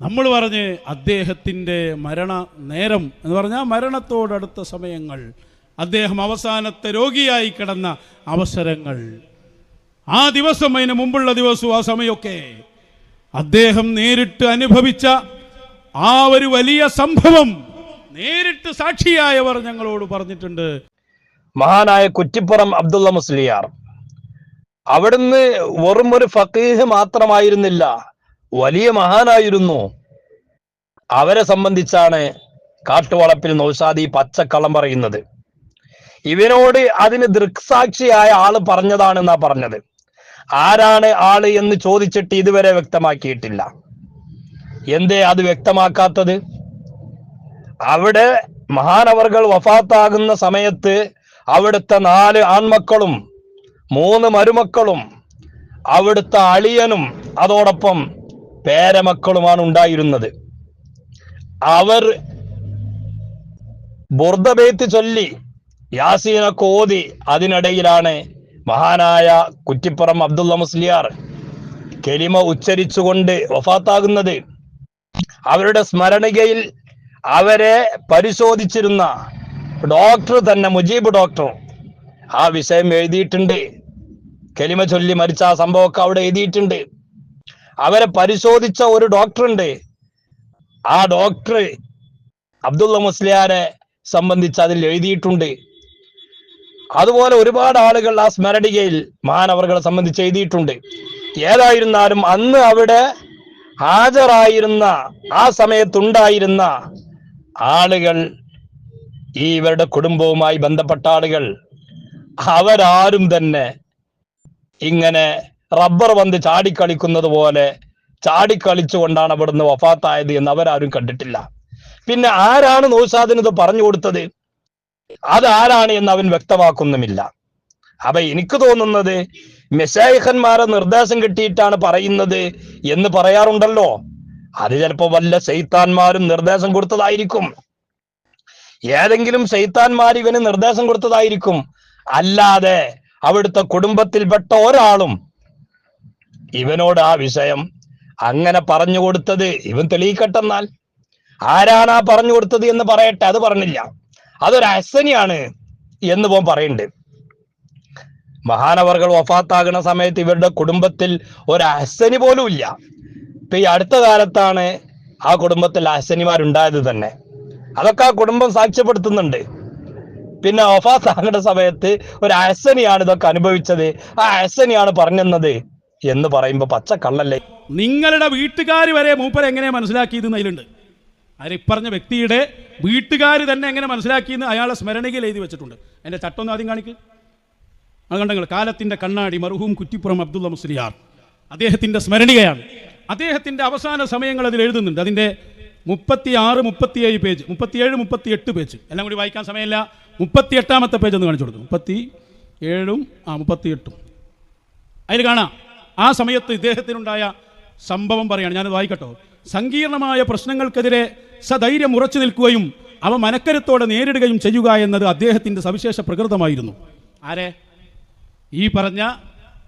നമ്മൾ പറഞ്ഞ് അദ്ദേഹത്തിന്റെ മരണ നേരം എന്ന് പറഞ്ഞാൽ മരണത്തോടടുത്ത സമയങ്ങൾ അദ്ദേഹം അവസാനത്തെ രോഗിയായി കിടന്ന അവസരങ്ങൾ. ആ ദിവസം അതിന് മുമ്പുള്ള ദിവസവും ആ സമയമൊക്കെ അദ്ദേഹം നേരിട്ട് അനുഭവിച്ച ആ ഒരു വലിയ സംഭവം നേരിട്ട് സാക്ഷിയായവർ ഞങ്ങളോട് പറഞ്ഞിട്ടുണ്ട്. മഹാനായ കുറ്റിപ്പുറം അബ്ദുള്ള മുസ്ലിയാർ അവിടുന്ന് വെറും ഒരു ഫക്കീഹ് മാത്രമായിരുന്നില്ല. വലിയ മഹാനായിരുന്നു. അവരെ സംബന്ധിച്ചാണ് കാട്ടുവളപ്പിൽ നൗഷാദി പച്ചക്കള്ളം പറയുന്നത്. ഇവനോട് അതിന് ദൃക്സാക്ഷിയായ ആൾ പറഞ്ഞതാണെന്നാ പറഞ്ഞത്. ആരാണ് ആൾ എന്ന് ചോദിച്ചിട്ട് ഇതുവരെ വ്യക്തമാക്കിയിട്ടില്ല. എന്തേ അത് വ്യക്തമാക്കാത്തത്? അവിടെ മഹാനവർകൾ വഫാത്താകുന്ന സമയത്ത് അവിടുത്തെ നാല് ആൺമക്കളും മൂന്ന് മരുമക്കളും അവിടുത്തെ അളിയനും അതോടൊപ്പം പേരമക്കളുമാണ് ഉണ്ടായിരുന്നത്. അവർ ബുർദബേത്ത് ചൊല്ലി യാസീനൊക്കെ ഓതി അതിനിടയിലാണ് മഹാനായ കുറ്റിപ്പുറം അബ്ദുള്ള മുസ്ലിയാർ കെലിമ ഉച്ചരിച്ചുകൊണ്ട് വഫാത്താകുന്നത്. അവരുടെ സ്മരണികയിൽ അവരെ പരിശോധിച്ചിരുന്ന ഡോക്ടർ തന്നെ മുജീബ് ഡോക്ടർ ആ വിഷയം എഴുതിയിട്ടുണ്ട്. കെലിമ ചൊല്ലി മരിച്ച ആ സംഭവമൊക്കെ അവിടെ എഴുതിയിട്ടുണ്ട്. അവരെ പരിശോധിച്ച ഒരു ഡോക്ടറുണ്ട്. ആ ഡോക്ടർ അബ്ദുള്ള മുസ്ലിയാരെ സംബന്ധിച്ച് അതിൽ എഴുതിയിട്ടുണ്ട്. അതുപോലെ ഒരുപാട് ആളുകൾ ആ സ്മരണികയിൽ മഹാനവറുകളെ സംബന്ധിച്ച് എഴുതിയിട്ടുണ്ട്. ഏതായിരുന്നാലും അന്ന് അവിടെ ഹാജരായിരുന്ന ആ സമയത്തുണ്ടായിരുന്ന ആളുകൾ ഈ ഇവരുടെ കുടുംബവുമായി ബന്ധപ്പെട്ട ആളുകൾ അവരാരും തന്നെ ഇങ്ങനെ റബ്ബർ പന്ത് ചാടിക്കളിക്കുന്നത് പോലെ ചാടിക്കളിച്ചുകൊണ്ടാണ് അവിടുന്ന് വഫാത്തായത് എന്ന് അവരാരും കണ്ടിട്ടില്ല. പിന്നെ ആരാണ് നൗഷാദിന് ഇത് പറഞ്ഞു കൊടുത്തത്? അതാരാണ് എന്ന് അവൻ വ്യക്തമാക്കുന്നുമില്ല. അപ്പൊ എനിക്ക് തോന്നുന്നത് മെഷായിഖന്മാരെ നിർദ്ദേശം കിട്ടിയിട്ടാണ് പറയുന്നത് എന്ന് പറയാറുണ്ടല്ലോ. അത് ചിലപ്പോ വല്ല സൈത്താന്മാരും നിർദ്ദേശം കൊടുത്തതായിരിക്കും. ഏതെങ്കിലും സൈത്താന്മാർ ഇവന് നിർദ്ദേശം കൊടുത്തതായിരിക്കും. അല്ലാതെ അവിടുത്തെ കുടുംബത്തിൽപ്പെട്ട ഒരാളും ഇവനോട് ആ വിഷയം അങ്ങനെ പറഞ്ഞു കൊടുത്തത് ഇവൻ തെളിയിക്കട്ടെന്നാൽ? ആരാണ് ആ പറഞ്ഞു കൊടുത്തത് എന്ന് പറയട്ടെ? അത് പറഞ്ഞില്ല. അതൊരു അസനിയാണ് എന്ന് പോൻ പറയുന്നുണ്ട്. മഹാനവർകൾ വഫാത്താകുന്ന സമയത്ത് ഇവരുടെ കുടുംബത്തിൽ ഒരു അസനി പോലും ഇല്ല. ഇപ്പൊ ഈ അടുത്ത കാലത്താണ് ആ കുടുംബത്തിൽ അസനിമാരുണ്ടായത് തന്നെ. അതൊക്കെ ആ കുടുംബം സാക്ഷ്യപ്പെടുത്തുന്നുണ്ട്. പിന്നെ വഫാത്താകുന്ന സമയത്ത് ഒരു അസനിയാണ് ഇതൊക്കെ അനുഭവിച്ചത്. ആ അസനിയാണ് പറഞ്ഞെന്നത്. എന്ന് പറയുമ്പോൾ പച്ച കള്ളല്ലേ? നിങ്ങളുടെ വീട്ടുകാർ വരെ മൂപ്പരെ എങ്ങനെ മനസ്സിലാക്കിയത് അതിലുണ്ട്. ആര് ഇപ്പറഞ്ഞ വ്യക്തിയുടെ വീട്ടുകാർ തന്നെ എങ്ങനെ മനസ്സിലാക്കിയെന്ന് അയാളെ സ്മരണയിൽ എഴുതി വെച്ചിട്ടുണ്ട്. എന്റെ ചട്ടം ഒന്ന് ആദ്യം കാണിക്ക്. അത് കണ്ടെങ്കിൽ കാലത്തിന്റെ കണ്ണാടി മർഹൂം കുറ്റിപ്പുറം അബ്ദുള്ള മുസ്ലിയാർ. അദ്ദേഹത്തിന്റെ സ്മരണികയാണ്. അദ്ദേഹത്തിന്റെ അവസാന സമയങ്ങൾ അതിൽ എഴുതുന്നുണ്ട്. അതിന്റെ മുപ്പത്തി ആറ് മുപ്പത്തിയേഴ് പേജ് മുപ്പത്തിയേഴ് മുപ്പത്തിയെട്ട് പേജ്. എല്ലാം കൂടി വായിക്കാൻ സമയമില്ല. മുപ്പത്തി എട്ടാമത്തെ പേജ് ഒന്ന് കാണിച്ചു കൊടുക്കും മുപ്പത്തി ഏഴും ആ മുപ്പത്തിയെട്ടും. അതിൽ കാണാം. ആ സമയത്ത് ഇദ്ദേഹത്തിനുണ്ടായ സംഭവം പറയാണ്. ഞാനത് വായിക്കട്ടോ. സങ്കീർണമായ പ്രശ്നങ്ങൾക്കെതിരെ സധൈര്യം ഉറച്ചു നിൽക്കുകയും അവ മനക്കരുത്തോടെ നേരിടുകയും ചെയ്യുക എന്നത് അദ്ദേഹത്തിന്റെ സവിശേഷ പ്രകൃതമായിരുന്നു. ആരെ? ഈ പറഞ്ഞ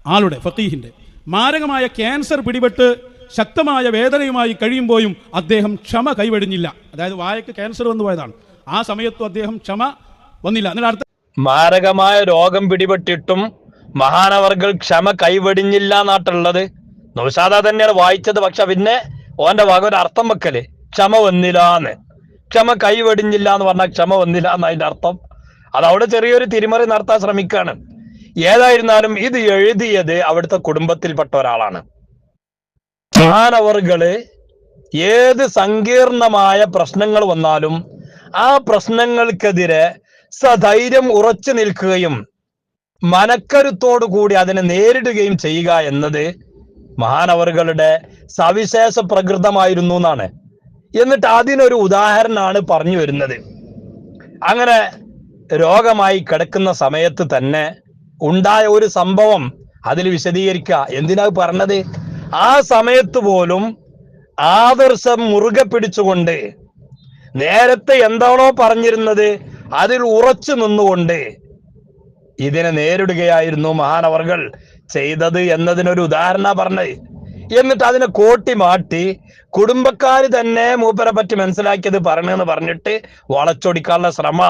ആളുടെ ഫക്കീഹിന്റെ മാരകമായ ക്യാൻസർ പിടിപെട്ട് ശക്തമായ വേദനയുമായി കഴിയുമ്പോഴും അദ്ദേഹം ക്ഷമ കൈവെടിഞ്ഞില്ല. അതായത് വായക്ക് ക്യാൻസർ വന്നു പോയതാണ്. ആ സമയത്തും അദ്ദേഹം ക്ഷമ വന്നില്ല. എന്നിട്ട് മാരകമായ രോഗം പിടിപെട്ടിട്ടും മഹാനവർകൾ ക്ഷമ കൈവെടിഞ്ഞില്ല എന്നാട്ടുള്ളത് നൗഷാദ തന്നെയാണ് വായിച്ചത് പക്ഷെ പിന്നെ ഓന്റെ വക ഒരു അർത്ഥം വെക്കൽ. ക്ഷമ വന്നില്ലാന്ന് ക്ഷമ കൈവെടിഞ്ഞില്ല എന്ന് പറഞ്ഞാൽ ക്ഷമ വന്നില്ല എന്ന് അതിന്റെ അർത്ഥം. അത് അവിടെ ചെറിയൊരു തിരിമറി നടത്താൻ ശ്രമിക്കുകയാണ്. ഏതായിരുന്നാലും ഇത് എഴുതിയത് അവിടുത്തെ കുടുംബത്തിൽപ്പെട്ട ഒരാളാണ്. മഹാനവറുകൾ ഏത് സങ്കീർണമായ പ്രശ്നങ്ങൾ വന്നാലും ആ പ്രശ്നങ്ങൾക്കെതിരെ സധൈര്യം ഉറച്ചു നിൽക്കുകയും മനക്കരുത്തോടു കൂടി അതിനെ നേരിടുകയും ചെയ്യുക എന്നത് മഹാനവറുകളുടെ സവിശേഷ പ്രകൃതമായിരുന്നു എന്നാണ്. എന്നിട്ട് അതിനൊരു ഉദാഹരണമാണ് പറഞ്ഞു വരുന്നത്. അങ്ങനെ രോഗമായി കിടക്കുന്ന സമയത്ത് തന്നെ ഉണ്ടായ ഒരു സംഭവം അതിൽ വിശദീകരിക്കുക. എന്തിനാ പറഞ്ഞത്? ആ സമയത്ത് പോലും ആദർശം മുറുകെ പിടിച്ചുകൊണ്ട് നേരത്തെ എന്താണോ പറഞ്ഞിരുന്നത് അതിൽ ഉറച്ചു നിന്നുകൊണ്ട് ഇതിനെ നേരിടുകയായിരുന്നു മഹാനവർകൾ ചെയ്തത് എന്നതിനൊരു ഉദാഹരണ പറഞ്ഞത് എന്നിട്ട് അതിനെ കോട്ടി മാറ്റി കുടുംബക്കാർ തന്നെ മൂപ്പരെ പറ്റി മനസ്സിലാക്കിയത് പറഞ്ഞെന്ന് പറഞ്ഞിട്ട് വളച്ചൊടിക്കാനുള്ള ശ്രമ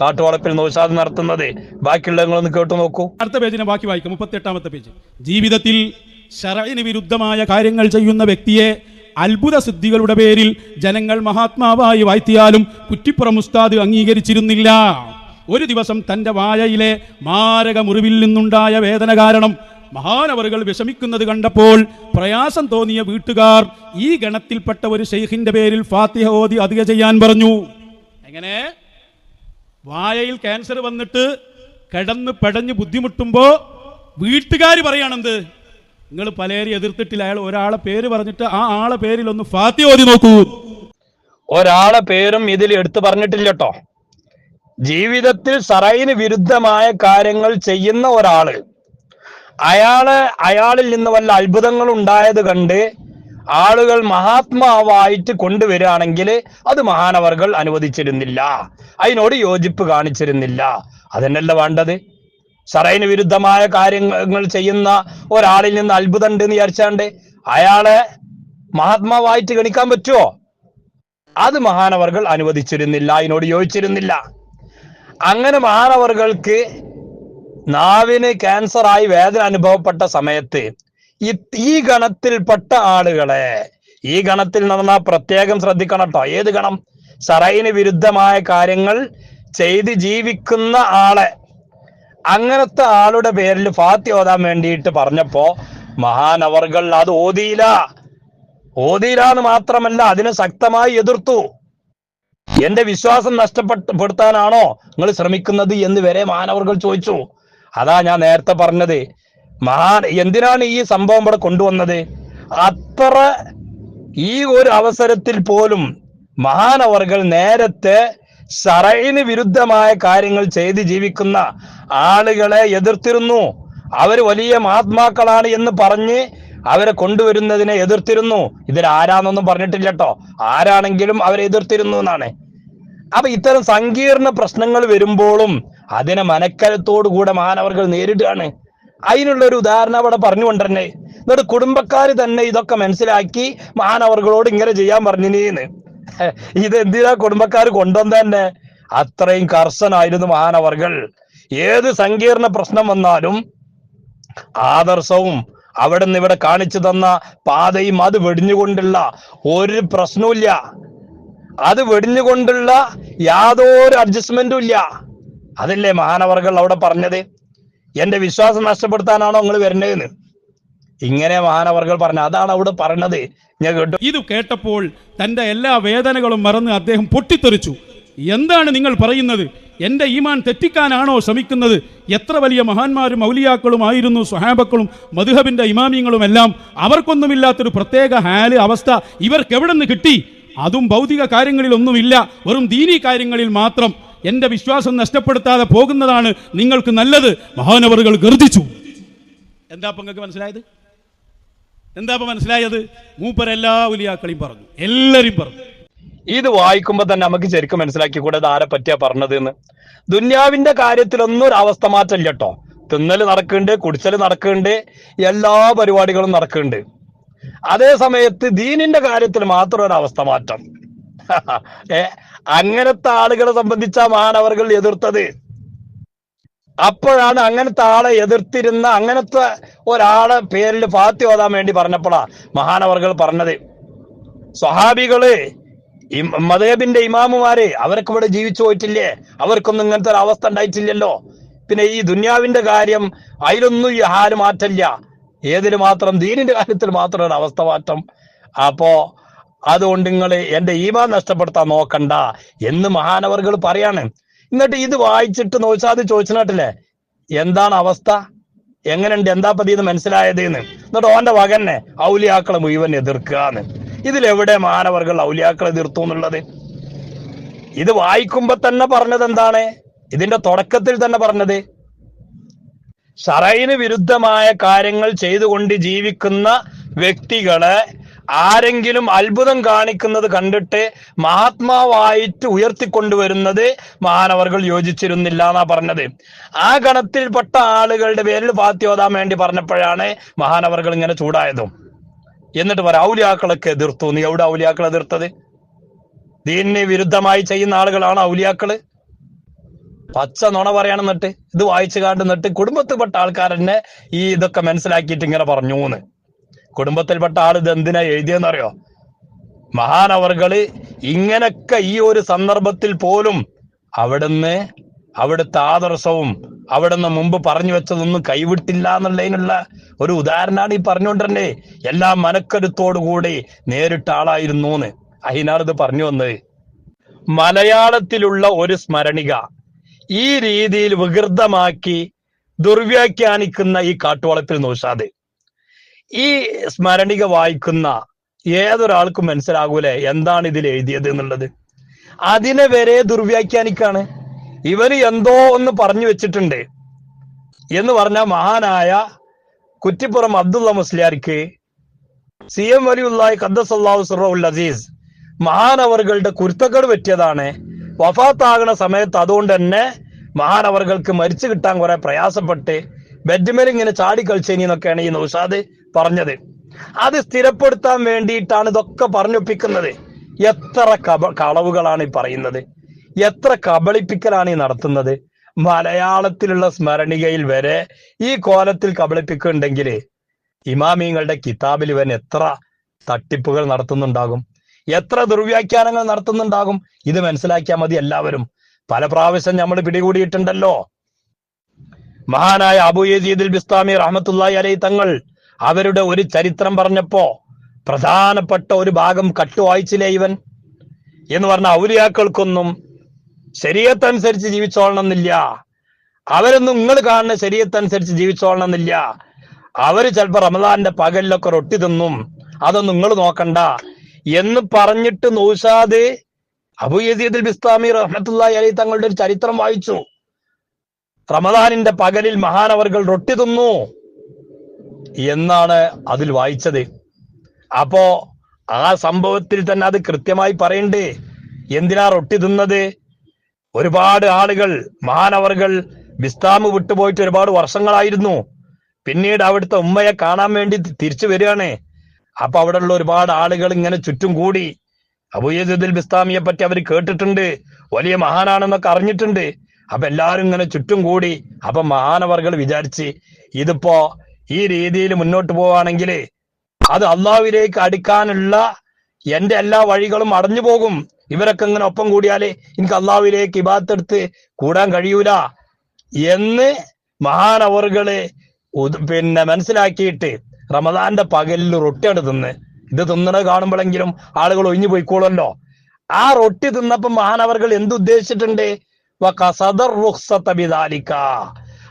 കാട്ടുവളപ്പിൽ നൗഷാദ് നടത്തുന്നത്. ബാക്കിയുള്ളവങ്ങളൊന്ന് കേട്ടു നോക്കൂ. അടുത്ത പേജിനെ ബാക്കി വായിക്കും. മുപ്പത്തി എട്ടാമത്തെ പേജ്. ജീവിതത്തിൽ ഷറയിന് വിരുദ്ധമായ കാര്യങ്ങൾ ചെയ്യുന്ന വ്യക്തിയെ അത്ഭുത സിദ്ധികളുടെ പേരിൽ ജനങ്ങൾ മഹാത്മാവായി വാഴ്ത്തിയാലും കുറ്റിപ്പുറം ഉസ്താദ് അംഗീകരിച്ചിരുന്നില്ല. ഒരു ദിവസം തന്റെ വായയിലെ മാരക മുറിവിൽ നിന്നുണ്ടായ വേദന കാരണം മഹാനവറുകൾ വിഷമിക്കുന്നത് കണ്ടപ്പോൾ പ്രയാസം തോന്നിയ വീട്ടുകാർ ഈ ഗണത്തിൽപ്പെട്ട ഒരു ഷെയ്ഖിന്റെ പേരിൽ ഫാത്തിഹ ഓതി അധിക ചെയ്യാൻ പറഞ്ഞു. എങ്ങനെ? വായയിൽ ക്യാൻസർ വന്നിട്ട് കിടന്ന് പെടഞ്ഞ് ബുദ്ധിമുട്ടുമ്പോൾ വീട്ടുകാർ പറയണെന്ത് നിങ്ങൾ പലരും എതിർത്തിട്ടില്ല. അയാൾ ഒരാളെ പേര് പറഞ്ഞിട്ട് ആ ആളെ പേരിൽ ഒന്ന് ഫാത്തിഹ ഓതി നോക്കൂ. ഒരാളെ പേരും ഇതിൽ എടുത്തു പറഞ്ഞിട്ടില്ല കേട്ടോ. ജീവിതത്തിൽ സറൈന് വിരുദ്ധമായ കാര്യങ്ങൾ ചെയ്യുന്ന ഒരാൾ. അയാൾ അയാളിൽ നിന്ന് വല്ല അത്ഭുതങ്ങൾ ഉണ്ടായത് കണ്ട് ആളുകൾ മഹാത്മാവായിട്ട് കൊണ്ടുവരികയാണെങ്കിൽ അത് മഹാനവർകൾ അനുവദിച്ചിരുന്നില്ല. അതിനോട് യോജിപ്പ് കാണിച്ചിരുന്നില്ല. അതെന്നല്ല വേണ്ടത്? സറൈന് വിരുദ്ധമായ കാര്യങ്ങൾ ചെയ്യുന്ന ഒരാളിൽ നിന്ന് അത്ഭുതം ഉണ്ട് എന്ന് വിചാരിച്ചാണ്ട് അയാളെ മഹാത്മാവായിട്ട് ഗണിക്കാൻ പറ്റുമോ അത് മഹാനവർകൾ അനുവദിച്ചിരുന്നില്ല. അതിനോട് യോജിച്ചിരുന്നില്ല. അങ്ങനെ മഹാനവർകൾക്ക് നാവിന് ക്യാൻസറായി വേദന അനുഭവപ്പെട്ട സമയത്ത് ഈ ഗണത്തിൽപ്പെട്ട ആളുകളെ ഈ ഗണത്തിൽ നടന്ന പ്രത്യേകം ശ്രദ്ധിക്കണം കേട്ടോ. ഏത് ഗണം? സറൈന് വിരുദ്ധമായ കാര്യങ്ങൾ ചെയ്ത് ജീവിക്കുന്ന ആളെ. അങ്ങനത്തെ ആളുടെ പേരിൽ ഫാത്തി ഓതാൻ വേണ്ടിയിട്ട് പറഞ്ഞപ്പോ മഹാനവറുകൾ അത് ഓതിയില്ല. ഓതിയില്ല എന്ന് മാത്രമല്ല അതിനെ ശക്തമായി എതിർത്തു. എന്റെ വിശ്വാസം നഷ്ടപ്പെടുത്താനാണോ നിങ്ങൾ ശ്രമിക്കുന്നത് എന്ന് വരെ മാനവർകൾ ചോദിച്ചു. അതാ ഞാൻ നേരത്തെ പറഞ്ഞത്. മഹാൻ എന്തിനാണ് ഈ സംഭവം ഇവിടെ കൊണ്ടുവന്നത്? അത്ര ഈ ഒരു അവസരത്തിൽ പോലും മഹാനവർകൾ നേരത്തെ ഷറയിന് വിരുദ്ധമായ കാര്യങ്ങൾ ചെയ്ത് ജീവിക്കുന്ന ആളുകളെ എതിർത്തിരുന്നു. അവർ വലിയ മഹാത്മാക്കളാണ് എന്ന് പറഞ്ഞ് അവരെ കൊണ്ടുവരുന്നതിനെ എതിർത്തിരുന്നു. ഇതിൽ ആരാന്നൊന്നും പറഞ്ഞിട്ടില്ല കേട്ടോ ആരാണെങ്കിലും അവരെ എതിർത്തിരുന്നു എന്നാണ്. അപ്പൊ ഇത്തരം സങ്കീർണ പ്രശ്നങ്ങൾ വരുമ്പോഴും അതിനെ മനക്കരത്തോടു കൂടെ മാനവർകൾ നേരിടുകയാണ്. അതിനുള്ള ഒരു ഉദാഹരണം അവിടെ പറഞ്ഞു തന്നെ എന്നിട്ട് കുടുംബക്കാർ തന്നെ ഇതൊക്കെ മനസ്സിലാക്കി മാനവർകളോട് ഇങ്ങനെ ചെയ്യാൻ പറഞ്ഞിനീന്ന്. ഇത് എന്തിനാ കുടുംബക്കാർ കൊണ്ടുവന്ന തന്നെ? അത്രയും കർശനായിരുന്നു മാനവർകൾ ഏത് സങ്കീർണ പ്രശ്നം വന്നാലും ആദർശവും അവിടെ നിന്ന് ഇവിടെ കാണിച്ചു തന്ന പാതയും അത് വെടിഞ്ഞുകൊണ്ടുള്ള ഒരു പ്രശ്നവുമില്ല. അത് വെടിഞ്ഞുകൊണ്ടുള്ള യാതൊരു അഡ്ജസ്റ്റ്മെന്റും ഇല്ല. അതല്ലേ മഹാനവർകൾ അവിടെ പറഞ്ഞത്? എന്റെ വിശ്വാസം നഷ്ടപ്പെടുത്താനാണോ നിങ്ങൾ വരേണ്ടതെന്ന്? ഇങ്ങനെ മഹാനവർകൾ പറഞ്ഞു അതാണ് അവിടെ പറഞ്ഞത്. ഞാൻ കേട്ടു. ഇത് കേട്ടപ്പോൾ തന്റെ എല്ലാ വേദനകളും മറന്ന് അദ്ദേഹം പൊട്ടിത്തെറിച്ചു. എന്താണ് നിങ്ങൾ പറയുന്നത്? എന്റെ ഈമാൻ തെറ്റിക്കാനാണോ ശ്രമിക്കുന്നത്? എത്ര വലിയ മഹാന്മാരും മൗലിയാക്കളും ആയിരുന്നു സ്വഹാബക്കളും മധുഹബിന്റെ ഇമാമിയങ്ങളും എല്ലാം അവർക്കൊന്നുമില്ലാത്തൊരു പ്രത്യേക ഹാൽ അവസ്ഥ ഇവർക്ക് എവിടെ നിന്ന് കിട്ടി? അതും ഭൗതിക കാര്യങ്ങളിലൊന്നുമില്ല. വെറും ദീനീ കാര്യങ്ങളിൽ മാത്രം. എന്റെ വിശ്വാസം നഷ്ടപ്പെടുത്താതെ പോകുന്നതാണ് നിങ്ങൾക്ക് നല്ലത്. മഹാനവറുകൾ ഗർദിച്ചു എന്താ നിങ്ങൾക്ക് മനസ്സിലായത്? എന്താ മനസ്സിലായത്? മൂപ്പരെല്ലാ ഉലിയാക്കളെയും പറഞ്ഞു. എല്ലാവരും പറഞ്ഞു. ഇത് വായിക്കുമ്പോൾ തന്നെ നമുക്ക് ശരിക്കും മനസ്സിലാക്കി കൂടെ ആരെ പറ്റിയാ പറഞ്ഞത് എന്ന് ദുന്യാവിന്റെ കാര്യത്തിലൊന്നും ഒരു അവസ്ഥ മാറ്റമില്ല കേട്ടോ തിന്നൽ നടക്കുന്നുണ്ട് കുടിച്ചൽ നടക്കുന്നുണ്ട് എല്ലാ പരിപാടികളും നടക്കുന്നുണ്ട്. അതേ സമയത്ത് ദീനിന്റെ കാര്യത്തിൽ മാത്രം ഒരു അവസ്ഥ മാറ്റം. ഏ അങ്ങനത്തെ ആളുകളെ സംബന്ധിച്ച മാനവർകൾ എതിർത്തത്. അപ്പോഴാണ് അങ്ങനത്തെ ആളെ എതിർത്തിരുന്ന അങ്ങനത്തെ ഒരാളെ പേരിൽ ഫാത്തി ഓതാൻ വേണ്ടി പറഞ്ഞപ്പോഴാ മഹാനവർകൾ പറഞ്ഞത്. സ്വഹാബികൾ ഇം- മതേബിന്റെ ഇമാമുമാരെ അവരൊക്കെ ഇവിടെ ജീവിച്ചു പോയിട്ടില്ലേ? അവർക്കൊന്നും ഇങ്ങനത്തെ ഒരു അവസ്ഥ ഉണ്ടായിട്ടില്ലല്ലോ. പിന്നെ ഈ ദുന്യാവിന്റെ കാര്യം അതിലൊന്നും ഈ ഹാൽ മാറ്റില്ല. ഏതിന് മാത്രം? ദീനിന്റെ കാര്യത്തിൽ മാത്രം ഒരു അവസ്ഥ മാറ്റം. അപ്പോ അതുകൊണ്ട് നിങ്ങൾ എന്റെ ഈമാൻ നഷ്ടപ്പെടുത്താൻ നോക്കണ്ട എന്ന് മഹാനവർകൾ പറയാണ്. എന്നിട്ട് ഇത് വായിച്ചിട്ട് നോച്ചാത് ചോദിച്ചിട്ടില്ലേ എന്താണ് അവസ്ഥ? എങ്ങനെയുണ്ട്? എന്താ പതി ഇത് മനസ്സിലായത് എന്ന് എന്നിട്ട് ഓന്റെ വകന്നെ ഔലിയാക്കളെ മുഴുവൻ എതിർക്കുകന്ന് ഇതിലെവിടെ മാനവർകൾ ഔലിയാക്കളെ എതിർത്തു എന്നുള്ളത്? ഇത് വായിക്കുമ്പോ തന്നെ പറഞ്ഞത് എന്താണ്? ഇതിന്റെ തുടക്കത്തിൽ തന്നെ പറഞ്ഞത് ഷറൈന് വിരുദ്ധമായ കാര്യങ്ങൾ ചെയ്തുകൊണ്ട് ജീവിക്കുന്ന വ്യക്തികളെ ആരെങ്കിലും അത്ഭുതം കാണിക്കുന്നത് കണ്ടിട്ട് മഹാത്മാവായിട്ട് ഉയർത്തിക്കൊണ്ടുവരുന്നത് മാനവർകൾ യോജിച്ചിരുന്നില്ല എന്നാ പറഞ്ഞത്. ആ ഗണത്തിൽപ്പെട്ട ആളുകളുടെ പേരിൽ ഓതാൻ വേണ്ടി പറഞ്ഞപ്പോഴാണ് മഹാനവർകൾ ഇങ്ങനെ ചൂടായതും. എന്നിട്ട് പറ ഔലിയാക്കളൊക്കെ എതിർത്തു. നീ എവിടെ ഔലിയാക്കൾ എതിർത്തത്? ദീനിന് വിരുദ്ധമായി ചെയ്യുന്ന ആളുകളാണ് ഔലിയാക്കൾ. പച്ച നുണ പറയണം എന്നിട്ട് ഇത് വായിച്ചു കാണ്ട് എന്നിട്ട് കുടുംബത്തിൽപ്പെട്ട ആൾക്കാരെന്നെ ഈ ഇതൊക്കെ മനസ്സിലാക്കിയിട്ട് ഇങ്ങനെ പറഞ്ഞു എന്ന് കുടുംബത്തിൽപ്പെട്ട ആൾ ഇത് എന്തിനാ എഴുതിയെന്നറിയോ മഹാനവർകൾ ഇങ്ങനൊക്കെ ഈ ഒരു സന്ദർഭത്തിൽ പോലും അവിടുന്ന് അവിടുത്തെ ആദർശവും അവിടുന്ന് മുമ്പ് പറഞ്ഞു വെച്ചതൊന്നും കൈവിട്ടില്ല എന്നുള്ളതിനുള്ള ഒരു ഉദാഹരണമാണ് ഈ പറഞ്ഞുകൊണ്ടിരുന്നേ എല്ലാം മനക്കരുത്തോടുകൂടി നേരിട്ട ആളായിരുന്നു എന്ന് അഹിനാർദ് പറഞ്ഞു വന്നത്. മലയാളത്തിലുള്ള ഒരു സ്മരണിക ഈ രീതിയിൽ വികൃതമാക്കി ദുർവ്യാഖ്യാനിക്കുന്ന ഈ കാട്ടുവളപ്പിൽ നോഷാദ് ഈ സ്മരണിക വായിക്കുന്ന ഏതൊരാൾക്കും മനസ്സിലാകൂലേ എന്താണ് ഇതിൽ എഴുതിയത് എന്നുള്ളത്. അതിനെ വരെ ദുർവ്യാഖ്യാനിക്കാണ്. ഇവർ എന്തോ ഒന്ന് പറഞ്ഞു വെച്ചിട്ടുണ്ട്. എന്ന് പറഞ്ഞ മഹാനായ കുറ്റിപ്പുറം അബ്ദുള്ള മുസ്ലിയാർക്ക് സി എം വലിയുള്ളായി ഖദ്ദസല്ലാഹു സുറഉൽ അസീസ് മഹാനവറുകളുടെ കുരുത്തക്കേട് പറ്റിയതാണ്. വഫാത്താകണ സമയത്ത് അതുകൊണ്ട് തന്നെ മഹാനവറുകൾക്ക് മരിച്ചു കിട്ടാൻ കുറെ പ്രയാസപ്പെട്ട് ബെഡ്മേൽ ഇങ്ങനെ ചാടി കളിച്ചേനി എന്നൊക്കെയാണ് ഈ നൗഷാദ് പറഞ്ഞത്. അത് സ്ഥിരപ്പെടുത്താൻ വേണ്ടിയിട്ടാണ് ഇതൊക്കെ പറഞ്ഞൊപ്പിക്കുന്നത്. എത്ര കളവുകളാണ് ഈ പറയുന്നത്. എത്ര കബളിപ്പിക്കലാണ് ഈ നടത്തുന്നത്? മലയാളത്തിലുള്ള സ്മരണികയിൽ വരെ ഈ കോലത്തിൽ കബളിപ്പിക്കുന്നുണ്ടെങ്കിൽ ഇമാമിങ്ങളുടെ കിതാബിൽ ഇവൻ എത്ര തട്ടിപ്പുകൾ നടത്തുന്നുണ്ടാകും? എത്ര ദുർവ്യാഖ്യാനങ്ങൾ നടത്തുന്നുണ്ടാകും? ഇത് മനസ്സിലാക്കിയാൽ മതി എല്ലാവരും. പല പ്രാവശ്യം നമ്മൾ പിടികൂടിയിട്ടുണ്ടല്ലോ. മഹാനായ അബു ബിസ്താമി റഹ്മത്തുള്ളാഹി അലൈ തങ്ങൾ അവരുടെ ഒരു ചരിത്രം പറഞ്ഞപ്പോ പ്രധാനപ്പെട്ട ഒരു ഭാഗം കട്ടുവായിച്ചില്ലേ ഇവൻ? എന്ന് പറഞ്ഞ ഔലിയാക്കൾക്കൊന്നും ശരീരത്തനുസരിച്ച് ജീവിച്ചോളണം എന്നില്ല അവരൊന്നും നിങ്ങൾ കാണുന്ന ശരീരത്തനുസരിച്ച് ജീവിച്ചോളണം എന്നില്ല അവർ ചിലപ്പോ റമദാന്റെ പകലിലൊക്കെ റൊട്ടി തിന്നും. അതൊന്നും നിങ്ങൾ നോക്കണ്ട. എന്ന് പറഞ്ഞിട്ട് നൗഷാദ് അബു ബിസ്താമി റഹ്മത്തുല്ലായി അലി തങ്ങളുടെ ഒരു ചരിത്രം വായിച്ചു. റമദാനിന്റെ പകലിൽ മഹാനവർകൾ റൊട്ടി തിന്നു എന്നാണ് അതിൽ വായിച്ചത്. അപ്പോ ആ സംഭവത്തിൽ തന്നെ അത് കൃത്യമായി പറയണ്ടേ. എന്തിനാ റൊട്ടി തിന്നത്? ഒരുപാട് ആളുകൾ മഹാനവർകൾ വിസ്താമ് വിട്ടുപോയിട്ട് ഒരുപാട് വർഷങ്ങളായിരുന്നു. പിന്നീട് അവിടുത്തെ ഉമ്മയെ കാണാൻ വേണ്ടി തിരിച്ചു വരികയാണ്. അപ്പൊ ഉള്ള ഒരുപാട് ആളുകൾ ഇങ്ങനെ ചുറ്റും കൂടി. അബുയദുൽ ബിസ്താമിയെ പറ്റി അവർ കേട്ടിട്ടുണ്ട്. വലിയ മഹാനാണെന്നൊക്കെ അറിഞ്ഞിട്ടുണ്ട്. അപ്പൊ എല്ലാവരും ഇങ്ങനെ ചുറ്റും കൂടി. അപ്പൊ മഹാനവർകൾ വിചാരിച്ച് ഇതിപ്പോ ഈ രീതിയിൽ മുന്നോട്ട് പോവാണെങ്കിൽ അത് അള്ളാഹുവിലേക്ക് അടുക്കാനുള്ള എന്റെ എല്ലാ വഴികളും അടഞ്ഞു പോകും. ഇവരൊക്കെ ഇങ്ങനെ ഒപ്പം കൂടിയാലേ എനിക്ക് അള്ളാഹുവിലേക്ക് ഇബാത്തെടുത്ത് കൂടാൻ കഴിയൂല എന്ന് മഹാനവറുകൾ പിന്നെ മനസ്സിലാക്കിയിട്ട് റമദാന്റെ പകലിൽ റൊട്ടിയാണ് തിന്ന്. ഇത് തിന്നണത് കാണുമ്പോഴെങ്കിലും ആളുകൾ ഒഴിഞ്ഞു പോയിക്കോളല്ലോ ആ റൊട്ടി തിന്നപ്പോ മഹാനവറുകൾ എന്തുദ്ദേശിച്ചിട്ടുണ്ട്.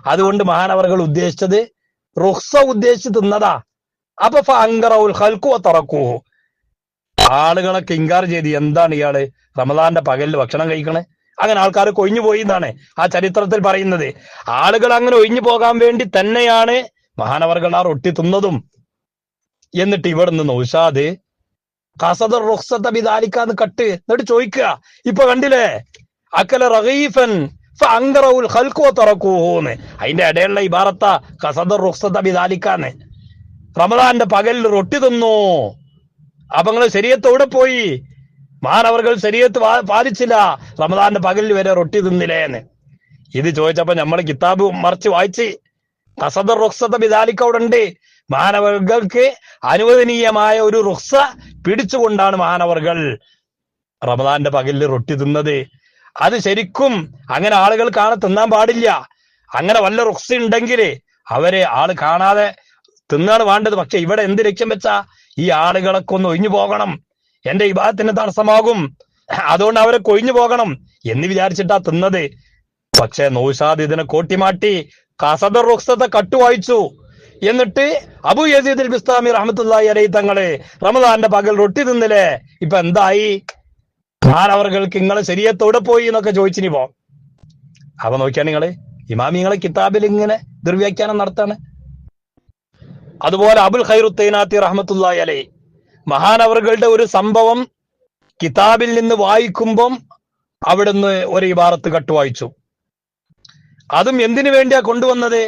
അതുകൊണ്ട് മഹാനവറുകൾ ഉദ്ദേശിച്ചത് റുഹ്സ ഉദ്ദേശിച്ച് തിന്നതാ. അപ്പൊ ഫഅങ്കറഉൽ ഖൽഖു വതറക്കുഹു. ആളുകളൊക്കെ കിങ്കാർ ചെയ്ത് എന്താണ് ഇയാൾ റമദാന്റെ പകലിൽ ഭക്ഷണം കഴിക്കണേ? അങ്ങനെ ആൾക്കാർ കൊഴിഞ്ഞു പോയി എന്നാണ് ആ ചരിത്രത്തിൽ പറയുന്നത്. ആളുകൾ അങ്ങനെ ഒഴിഞ്ഞു പോകാൻ വേണ്ടി തന്നെയാണ് മഹാനവർകൾ ആ റൊട്ടി തിന്നതും. എന്നിട്ട് ഇവിടെ നിന്ന് ഉഷാദ് കസദർ റുഖ്സത ബിദാലിക്കാന്ന് കട്ട് എന്നിട്ട് ചോദിക്കുക. ഇപ്പൊ കണ്ടില്ലേ? അക്കല റഹീഫൻ ഫഅങ്കറഉൽ ഖൽഖു വതറക്കുഹുന്ന്. അതിന്റെ ഇടയിലുള്ള ഇബാറത്ത കസദർ റുഖ്സത ബിദാലിക്കാന്ന് റമദാന്റെ പകലിൽ റൊട്ടി തിന്നു. അപ്പൊ നിങ്ങൾ ശരീരത്ത് എവിടെ പോയി. മാനവർകൾ ശരീരത്ത് പാലിച്ചില്ല. റമദാന്റെ പകലിൽ വരെ റൊട്ടി തിന്നില്ലേ എന്ന്. ഇത് ചോദിച്ചപ്പോ നമ്മൾ കിതാബ് മറിച്ച് വായിച്ച് കസദർ റുക്സത ഉണ്ട്. മാനവർഗൾക്ക് അനുവദനീയമായ ഒരു റുക്സ പിടിച്ചുകൊണ്ടാണ് മാനവർകൾ റമദാന്റെ പകലിൽ റൊട്ടി തിന്നത്. അത് ശരിക്കും അങ്ങനെ ആളുകൾ കാണാൻ തിന്നാൻ പാടില്ല. അങ്ങനെ വല്ല റുക്സ ഉണ്ടെങ്കിൽ അവരെ ആൾ കാണാതെ തിന്നാണ് വേണ്ടത്. പക്ഷെ ഇവിടെ എന്ത് ലക്ഷ്യം വെച്ചാ ഈ ആളുകളൊക്കെ ഒന്ന് ഒഴിഞ്ഞു പോകണം. എന്റെ വിവാഹത്തിന് തടസ്സമാകും. അതുകൊണ്ട് അവരെ കൊഴിഞ്ഞു പോകണം എന്ന് വിചാരിച്ചിട്ടാ തിന്നത്. പക്ഷെ നൗഷാദ് ഇതിനെ കോട്ടിമാട്ടി കസദർ റുക്സത്തെ കട്ടുവായിച്ചു. എന്നിട്ട് അബു യസീദ് ബിസ്താമി റഹ്മത്തുള്ളാഹി അലൈഹി തങ്ങളെ റമദാന്റെ പകൽ റൊട്ടി തിന്നില്ലേ? ഇപ്പൊ എന്തായി? മാനവർക്ക് നിങ്ങളെ ശരീരത്തോടെ പോയി എന്നൊക്കെ ചോദിച്ചിനി പോ അപ്പൊ നോക്കിയാ നിങ്ങൾ ഇമാമിങ്ങളെ കിതാബിൽ ഇങ്ങനെ ദുർവ്യാഖ്യാനം നടത്താണ്. അതുപോലെ അബുൽ ഖൈറുത്തൈനാത്തി റഹ്മത്തുള്ളാഹി അലൈ മഹാനവറുകളുടെ ഒരു സംഭവം കിതാബിൽ നിന്ന് വായിക്കുമ്പം അവിടുന്ന് ഒരു ഇബാറത്ത് കട്ട് വായിച്ചു അതും എന്തിനു വേണ്ടിയാ കൊണ്ടുവന്നത്?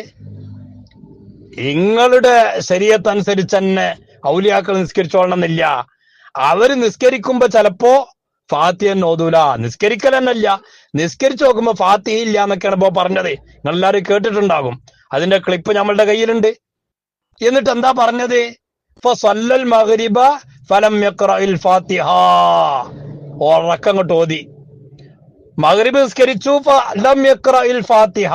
നിങ്ങളുടെ ശരീരത്തനുസരിച്ച് തന്നെ ഔലിയാക്കൾ നിസ്കരിച്ചോളണം എന്നില്ല അവർ നിസ്കരിക്കുമ്പോ ചിലപ്പോ ഫാത്തിയൻ ഓതൂല നിസ്കരിക്കൽ തന്നെയല്ല നിസ്കരിച്ചു നോക്കുമ്പോ ഫാത്തി ഇല്ല എന്നൊക്കെയാണ് ഇപ്പോ പറഞ്ഞത്. നിങ്ങൾ എല്ലാവരും കേട്ടിട്ടുണ്ടാകും. അതിന്റെ ക്ലിപ്പ് നമ്മളുടെ കയ്യിലുണ്ട്. എന്നിട്ട് എന്താ പറഞ്ഞത് മഗ്രിബ ഫലം ഫാത്തിഹ. ഉറക്കം കൊണ്ട് ഓതി. മഗ്രിബ് നിസ്കരിച്ചു ഫലം ഫാത്തിഹ.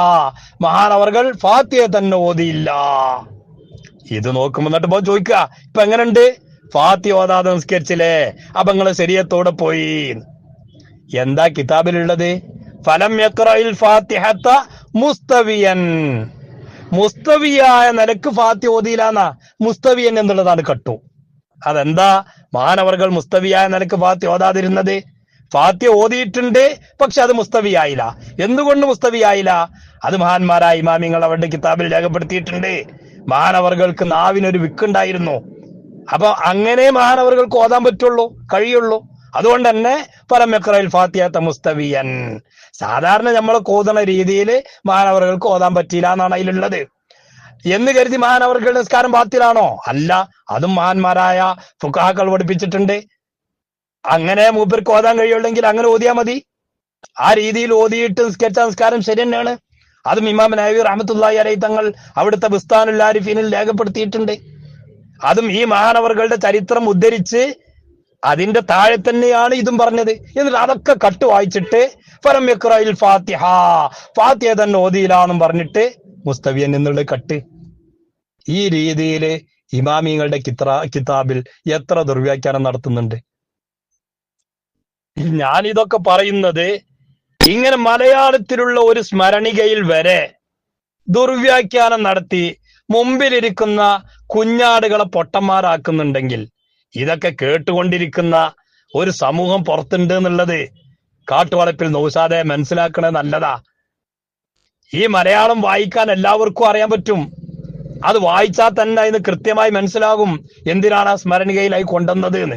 മഹാനവർകൾ ഫാത്തിഹ തന്നെ ഓതിയില്ല. ഇത് നോക്കുമ്പോ എന്നിട്ട് ഇപ്പൊ ചോദിക്കുക ഇപ്പൊ എങ്ങനെയുണ്ട്? ഫാത്തി ഓതാതെ നിസ്കരിച്ചില്ലേ? അപ്പൊ നിങ്ങൾ ശരീരത്തോടെ പോയി. എന്താ കിതാബിലുള്ളത്? ഫലം ഫാത്തിഹത്ത മുസ്തവിയൻ. മുസ്തവിയായ നിലയ്ക്ക് ഫാത്തി ഓതിയിലാന്ന മുസ്തവിയൻ എന്നുള്ളതാണ് കട്ടു. അതെന്താ? മാനവർകൾ മുസ്തവിയായ നിലയ്ക്ക് ഫാത്തി ഓതാതിരുന്നത്? ഫാത്തി ഓതിയിട്ടുണ്ട് പക്ഷെ അത് മുസ്തവിയായില്ല. എന്തുകൊണ്ട് മുസ്തവിയായില്ല? അത് മഹാന്മാരായ ഇമാമിങ്ങൾ അവരുടെ കിതാബിൽ രേഖപ്പെടുത്തിയിട്ടുണ്ട്. മാനവർകൾക്ക് നാവിനൊരു വിക്കുണ്ടായിരുന്നു. അപ്പൊ അങ്ങനെ മാനവർകൾക്ക് ഓതാൻ പറ്റുള്ളൂ കഴിയുള്ളൂ. അതുകൊണ്ട് തന്നെ പരമക്രയിൽ ഫാത്തിയാത്ത മുസ്തവിയൻ. സാധാരണ നമ്മൾ കൂതണ രീതിയിൽ മഹാനവറുകൾക്ക് ഓതാൻ പറ്റിയില്ല എന്നാണ് അതിലുള്ളത്. എന്ന് കരുതി മഹാനവറുകളുടെ നിസ്കാരം ബാത്തിലാണോ? അല്ല അതും മഹാന്മാരായ ഫുക്കാക്കൾ പഠിപ്പിച്ചിട്ടുണ്ട്. അങ്ങനെ മൂപ്പർക്ക് ഓതാൻ കഴിയുള്ളെങ്കിൽ അങ്ങനെ ഓതിയാ മതി. ആ രീതിയിൽ ഓതിയിട്ട് നിസ്കരിച്ച നിസ്കാരം ശരി തന്നെയാണ്. അതും ഇമാം നബി റഹമത്തുല്ലായി അലൈ തങ്ങൾ അവിടുത്തെ ബുസ്താനുൽ ആരിഫീനിൽ രേഖപ്പെടുത്തിയിട്ടുണ്ട്. അതും ഈ മഹാനവറുകളുടെ ചരിത്രം ഉദ്ധരിച്ച് അതിന്റെ താഴെ തന്നെയാണ് ഇതും പറഞ്ഞത്. എന്നിട്ട് അതൊക്കെ കട്ട് വായിച്ചിട്ട് ഫലം യക്രയിൽ ഫാത്തിഹ. ഫാത്തിഹ തന്നെ ഓതിയിലാന്നും പറഞ്ഞിട്ട് മുസ്തവിയൻ എന്നുള്ള കട്ട്. ഈ രീതിയിൽ ഇമാമിങ്ങളുടെ കിത്ര കിതാബിൽ എത്ര ദുർവ്യാഖ്യാനം നടത്തുന്നുണ്ട്. ഞാൻ ഇതൊക്കെ പറയുന്നത് ഇങ്ങനെ മലയാളത്തിലുള്ള ഒരു സ്മരണികയിൽ വരെ ദുർവ്യാഖ്യാനം നടത്തി മുമ്പിലിരിക്കുന്ന കുഞ്ഞാടുകളെ പൊട്ടന്മാരാക്കുന്നുണ്ടെങ്കിൽ ഇതൊക്കെ കേട്ടുകൊണ്ടിരിക്കുന്ന ഒരു സമൂഹം പുറത്തുണ്ട് എന്നുള്ളത് കാട്ടുവളപ്പിൽ നൗസാദെ മനസ്സിലാക്കണത് നല്ലതാ. ഈ മലയാളം വായിക്കാൻ എല്ലാവർക്കും അറിയാൻ പറ്റും. അത് വായിച്ചാൽ തന്നെ അതിന് കൃത്യമായി മനസ്സിലാകും എന്തിനാണ് ആ സ്മരണികയിലായി കൊണ്ടുവന്നത് എന്ന്.